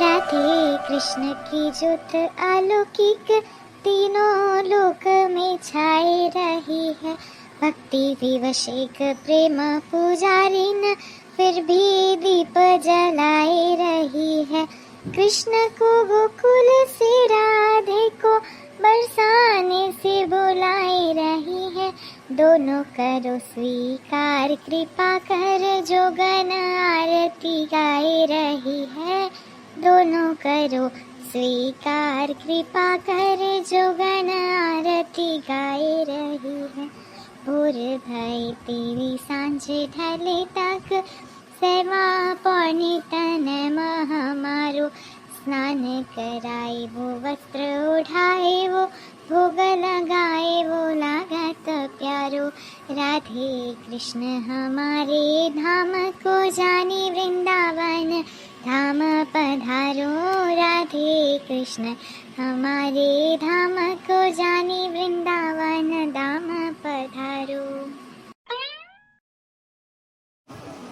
राधे कृष्ण की ज्योत अलौकिक तीनों लोक में छाए रही है। भक्ति विवश एक प्रेम पुजारिन फिर भी दीप जलाए रही है। कृष्ण को गोकुल से राधे को बरसाने से बुलाए रही है। दोनों करो स्वीकार कृपा कर जो गण आरती गाए रही है। दोनों करो स्वीकार कृपा कर जो गण आरती गाए रही है। भोर भई तेरी सांझ ढले तक सेवा पौनी तन मह मारो स्नान कराए वो वस्त्र उठाए वो भोग लगाए वो लागत प्यारो। राधे कृष्ण हमारे धाम को जाने वृंदावन। धाम पधारो राधे कृष्ण। हमारे धाम को जाने वृंदावन धाम पधारो।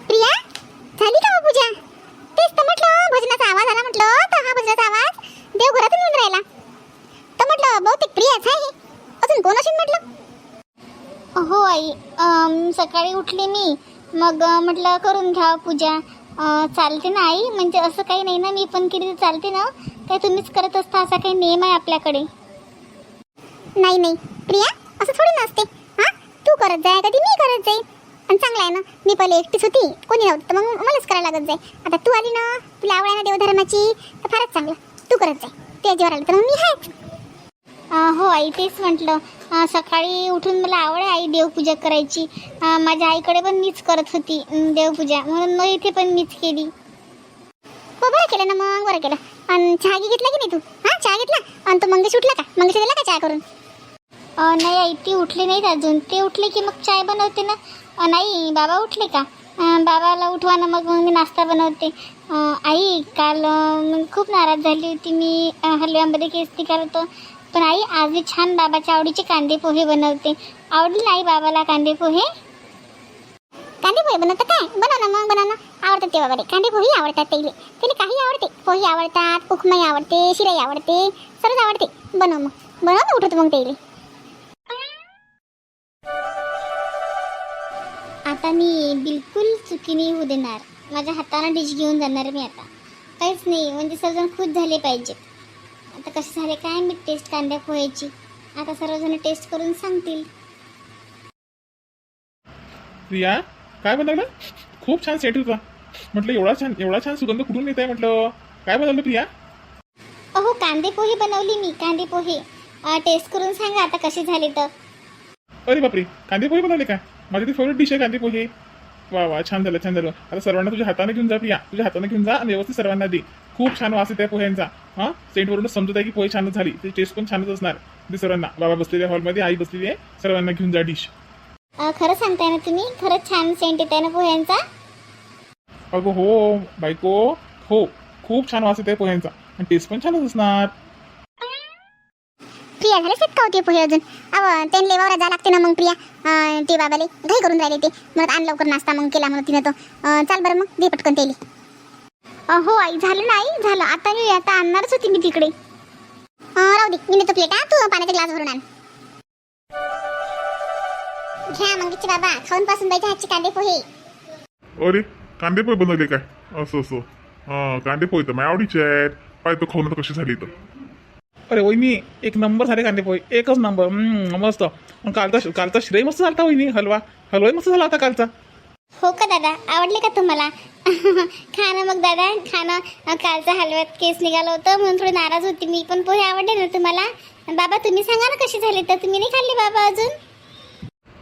प्रिया झाली का हो पूजा? तेच तर म्हटलं भजनाचा आवाज आला म्हटलं तर हा भजनाचा आवाज देवघरातून येऊन राहिला. तर म्हटलं बहुतेक प्रियाच आहे अजून कोण असेल म्हटलं? हो आई सकाळी उठले मी. मग म्हटलं करून घ्या पूजा. चालते ना आई. म्हणजे असं काही नाही ना मी पण केली तर चालते ना. काय तुम्हीच करत असता असा काही नियम आहे आपल्याकडे? नाही नाही. प्रिया असं थोडी नसते हा? तू करत जाय कधी मी करत जाई आणि चांगलं आहे ना. मी पहिले एकटीच होती. कोणी नव्हतं तर मग मलाच करायला लागत जाय. आता तू आली ना तुला आवड आहे ना देवधर्माची तर फारच चांगलं. तू करत जाय. ते आलं तर मग मी आहे हो आई तेच म्हटलं. सकाळी उठून मला आवड आहे आई देवपूजा करायची. माझ्या आईकडे पण मीच करत होती देवपूजा. म्हणून मग इथे पण मीच केली. हो बरं केलं ना मग बरं केलं. आणि चहा घे घेतला की नाही तू? हा चहा घेतला? आणि तो मंगेश उठला का? मंगेश दिला का चहा करून? नाही आई ती उठली नाहीत अजून. ते उठले की मग चाय बनवते ना. नाही बाबा उठले का? बाबाला उठवा ना मग मग मी नाश्ता बनवते. आई काल मग खूप नाराज झाली होती मी. हलव्यामध्ये केस ती करतो पण आई आज मी छान बाबाच्या आवडीचे कांदे पोहे बनवते. आवडील नाही बाबाला कांदे पोहे कांदे पोहे बनवतात काय? बनव ना मग बनव ना. आवडतात ते वगैरे कांदे पोहे आवडतात त्याला. त्याला काही आवडते. पोहे आवडतात उखमाई आवडते शिराई आवडते सर्वच आवडते. बनव मग. बनव ना उठत मग त्याला. आता मी बिलकुल चुकीने होऊ देणार माझ्या हाताला डिश घेऊन जाणार मी आता. काहीच नाही म्हणजे सर्वजण खुश झाले पाहिजेत. आता कसे झाले काय मी टेस्ट कांद्या पोह्याची? आता सर्वजण टेस्ट करून सांगतील. प्रिया काय बनवलं? खूप छान सेट होता. म्हटलं एवढा छान एवढा छान सुगंध कुठून येत आहे म्हटलं? काय बनवलं प्रिया? अहो कांदे पोहे बनवली मी कांदे पोहे. टेस्ट करून सांगा आता कसे झाले तर. अरे बापरे कांदे पोहे बनवले का? माझी ती फेवरेट डिश आहे कांदे पोहे. वा वा छान झालं छान झालं. आता सर्वांना तुझ्या हाताने घेऊन जा प्रिया. तुझ्या हाताने घेऊन जा आणि व्यवस्थित सर्वांना दे. खूप छान वास येते पोह्यांचा हां? सेंटवरूनच समजत आहे की पोहे छानच झाली. ते टेस्ट पण छानच असणार. ते सर्वांना. बाबा बसलेल्या हॉलमध्ये आई बसलेली आहे. सर्वांना घेऊन जा डिश खरं सांगताय ना तुम्ही? खरंच छान सेंट येत आहे ना पोह्यांचा अगं हो बायको. हो खूप छान वास येते पोह्यांचा आणि टेस्ट पण छानच असणार. प्रिया झाले सेट होती पोहे अजून? अव त्यांना वावरात जा लागते ना मग प्रिया. अं, ते बाबाले घाई करून राहिले ते. म्हणत आण लवकर नाश्ता मग केला म्हणून तिनं तो. अं, चाल बरं मग दे पटकन तेली. हो आई झालं ना आई झालं. आता मी आता आणणारच होती मी तिकडे. राहू दे मी नेतो प्लेट हा तू पाण्याचा ग्लास भरून आण. घ्या मंगेशचे बाबा. खाऊन पासून बाईच्या हातचे कांदे पोहे. अरे कांदे पोहे बनवले काय? असं असं. हा कांदे पोहे तर माझ्या आवडीचे आहेत. पाय तो खाऊन आता कशी झाली तर? अरे वहिनी एक नंबर झाले कांदे पोहे. एकच नंबर. मस्त. पण कालचा कालचा श्रेय मस्त झाला वहिनी हलवा. हलवाही मस्त झाला होता कालचा. हो का दादा? आवडले का तुम्हाला? खा ना मग दादा खाणं अ, कालचा हलव्यात केस निघालं होतं म्हणून थोडी नाराज होती मी पण पोहे आवडले ना तुम्हाला? बाबा तुम्ही सांगा ना कसे झाले तर. तुम्ही नाही खाल्ले बाबा अजून?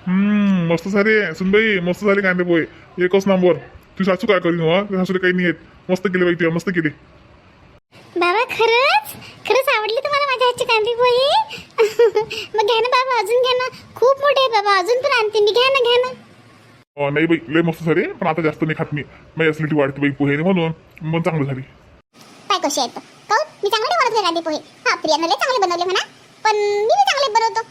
हम्म मस्त झाले. सुनबाई मस्त झाले कांदे पोहे. एकच नंबर. तू सासू काय करीन हो सासूला काही नाही येत मस्त केले बाई तुला मस्त केले. बाबा खरंच? खरंच आवडले तुम्हाला हातचे कांदे पोहे मग घ्या ना बाबा अजून घ्या ना. खूप मोठे आहे बाबा अजून पण आणते मी. घ्या ना घ्या ना. अं, नाही बाई लय मस्त झाले पण आता जास्त नाही खात मी. माझी ऍसिडिटी वाढते बाई पोहेने म्हणून मग चांगलं झाली. काय कशी आहेत काऊन? मी चांगले बनवत नाही कांदे पोहे? हा प्रियानं लय चांगले बनवले म्हणा. पण मी बी चांगले बनवतो.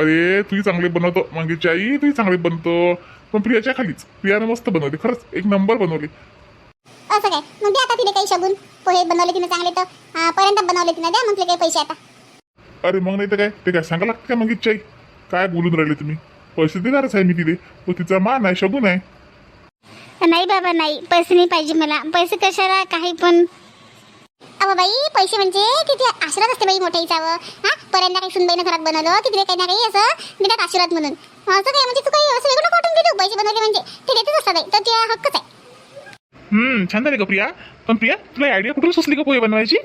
अरे तुझी चांगले बनवतो. मंगेशची आई तुझी चांगली बनवतो. पण प्रियाच्या खालीच. प्रियाने मस्त बनवली खरंच. एक नंबर बनवली. असं काय? मग दे आता तिने काही शगून. पोहे बनवले तिने चांगले तर. पर्यंत बनवले तिने. द्या म्हटले काही पैसे आता. अरे मग नाही तर काय? ते काय सांगा लागतं काय मग इच्छा काय बोलून राहिले तुम्ही? पैसे देणारच आहे मी तिथे. तो तिचा मान आहे शगून आहे. नाही बाबा नाही. पैसे नाही पाहिजे मला. पैसे कशाला? काही पण. अहो बाई पैसे म्हणजे किती आशीर्वाद असते बाई मोठ्या हिचावं हा? पर्यंत काही सुनबाईनं घरात बनवलं की तिथे काही ना काही असं देतात आशीर्वाद म्हणून. असं काय? म्हणजे तू काही असं वेगळं कॉटून देतो पैसे बनवले म्हणजे. ते देतच असतात तर त्या हक्कच आहे. हम्म छान झाले का प्रिया. पण प्रिया तुला आयडिया कुठून सुचली का पोहे बनवायची?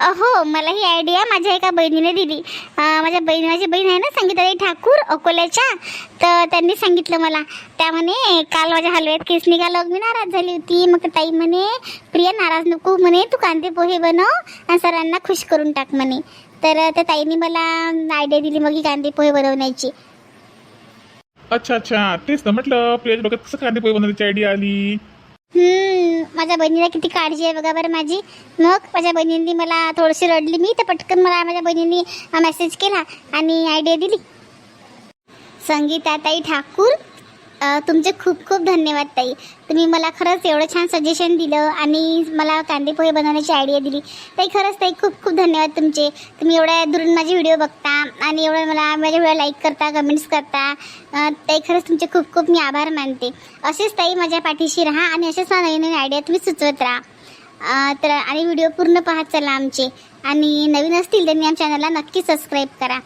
हो मला ही आयडिया माझ्या एका बहिणीने दिली. अं, माझ्या बहिणी माझी बहीण आहे ना संगीताई ठाकूर अकोल्याच्या. तर त्यांनी सांगितलं मला. त्या म्हणे काल माझ्या हलव्यात केस निघालं मी नाराज झाली होती. मग ताई म्हणे प्रिया नाराज नको. म्हणे तू कांदे पोहे बनव आणि सरांना खुश करून टाक म्हणे. तर त्या ताईने मला आयडिया दिली मग ही कांदे पोहे बनवण्याची. अच्छा अच्छा. तेच ना म्हटलं प्रियाच्या डोक्यात कसं कांदे पोहे बनवण्याची आयडिया आली? हम्म, माझ्या बहिणीला किती काळजी आहे बघा बरं माझी. मग माझ्या बहिणींनी मला थोडीशी रडली मी तर पटकन मला माझ्या बहिणींनी मेसेज केला आणि आयडिया दिली. संगीताताई ठाकूर तुमचे खूप खूप धन्यवाद ताई. तुम्ही मला खरंच एवढं छान सजेशन दिलं आणि मला कांदे पोहे बनवण्याची आयडिया दिली. ताई खरंच ताई खूप खूप धन्यवाद तुमचे. तुम्ही एवढ्या दुरून माझे व्हिडिओ बघता आणि एवढं मला माझ्या व्हिडिओ लाईक करता कमेंट्स करता. ताई खरंच तुमचे खूप खूप मी आभार मानते. असेच ताई माझ्या पाठीशी राहा आणि असेच मला नवीन नवीन आयडिया तुम्ही सुचवत राहा. तर आणि व्हिडिओ पूर्ण पाहत चला आमचे. आणि नवीन असतील त्यांनी आमच्या चॅनलला नक्की सबस्क्राईब करा.